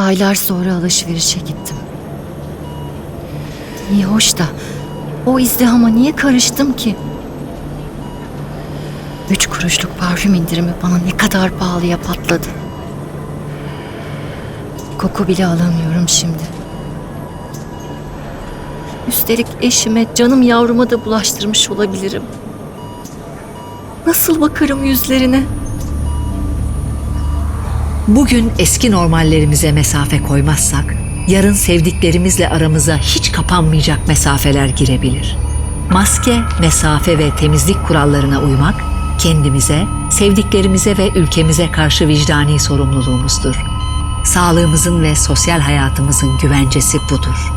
Aylar sonra alışverişe gittim. İyi hoş da o izdihama niye karıştım ki? Üç kuruşluk parfüm indirimi bana ne kadar pahalıya patladı. Koku bile alamıyorum şimdi. Üstelik eşime, canım yavruma da bulaştırmış olabilirim. Nasıl bakarım yüzlerine? Bugün eski normallerimize mesafe koymazsak, yarın sevdiklerimizle aramıza hiç kapanmayacak mesafeler girebilir. Maske, mesafe ve temizlik kurallarına uymak, kendimize, sevdiklerimize ve ülkemize karşı vicdani sorumluluğumuzdur. Sağlığımızın ve sosyal hayatımızın güvencesi budur.